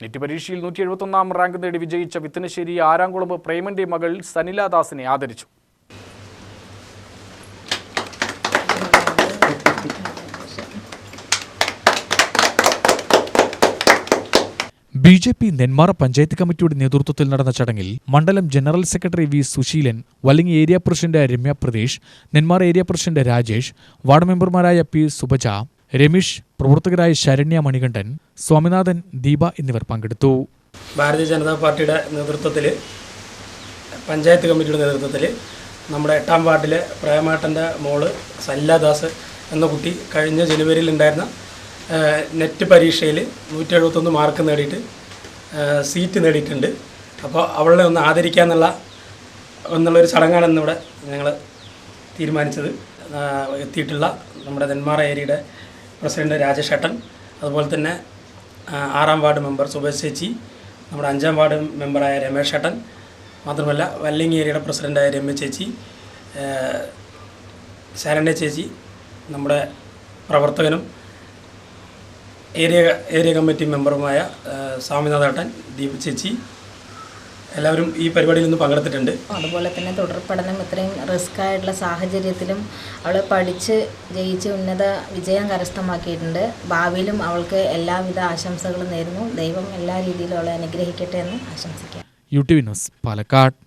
Net പരീക്ഷയിൽ നൂറ്റി എഴുപത്തൊന്നാം rank നേടി വിജയിച്ച വിത്തനശ്ശേരി ആരാംകുളമ്പ് പ്രേമന്റെ മകൾ സനില ദാസിനെ ആദരിച്ചു. B J P Nenmara panchayat കമ്മിറ്റിയുടെ നേതൃത്വത്തിൽ നടന്ന ചടങ്ങിൽ മണ്ഡലം general secretary V Susheelan Vallangi area president Ramya Pradesh Nenmara area president Rajesh ward മെമ്പർമാരായ പി സുബജ രമേഷ് പ്രവർത്തകരായ ശരണ്യ മണികണ്ഠൻ സ്വാമിനാഥൻ ദീപ എന്നിവർ പങ്കെടുത്തു. ഭാരതീയ ജനതാ പാർട്ടിയുടെ നേതൃത്വത്തിൽ പഞ്ചായത്ത് കമ്മിറ്റിയുടെ നേതൃത്വത്തിൽ നമ്മുടെ എട്ടാം വാർഡിലെ പ്രേമാട്ടന്റെ മോൾ സല്ലാദാസ് എന്ന കുട്ടി കഴിഞ്ഞ ജനുവരിയിൽ ഉണ്ടായിരുന്ന നെറ്റ് പരീക്ഷയിൽ നൂറ്റി എഴുപത്തൊന്ന് മാർക്ക് നേടിയിട്ട് സീറ്റ് നേടിയിട്ടുണ്ട്. അപ്പോൾ അവളെ ഒന്ന് ആദരിക്കാന്നുള്ള എന്നുള്ളൊരു ചടങ്ങാണ് ഇന്നിവിടെ ഞങ്ങൾ തീരുമാനിച്ചത്. എത്തിയിട്ടുള്ള നമ്മുടെ നെന്മാറ ഏരിയയുടെ പ്രസിഡന്റ് രാജേഷ് ഏട്ടൻ അതുപോലെ തന്നെ ആറാം വാർഡ് മെമ്പർ സുബേഷ് ചേച്ചി നമ്മുടെ അഞ്ചാം വാർഡ് മെമ്പറായ രമേശ് ഏട്ടൻ മാത്രമല്ല വല്ലിങ് ഏരിയയുടെ പ്രസിഡന്റായ രമ്യ ചേച്ചി ശരണ്യ ചേച്ചി നമ്മുടെ പ്രവർത്തകനും ഏരിയ ഏരിയ കമ്മിറ്റി മെമ്പറുമായ സ്വാമിനാഥേട്ടൻ ദീപ് ചേച്ചി എല്ലാവരും ഈ പരിപാടിയിൽ നിന്ന് പങ്കെടുത്തിട്ടുണ്ട്. അതുപോലെ തന്നെ തുടർ പഠനം ഇത്രയും റിസ്ക് ആയിട്ടുള്ള സാഹചര്യത്തിലും അവൾ പഠിച്ച് ജയിച്ച് ഉന്നത വിജയം കരസ്ഥമാക്കിയിട്ടുണ്ട്. ഭാവിയിലും അവൾക്ക് എല്ലാവിധ ആശംസകളും നേരുന്നു. ദൈവം എല്ലാ രീതിയിലും അവളെ അനുഗ്രഹിക്കട്ടെ എന്ന് ആശംസിക്കാം. U T Vinos news Palakkad.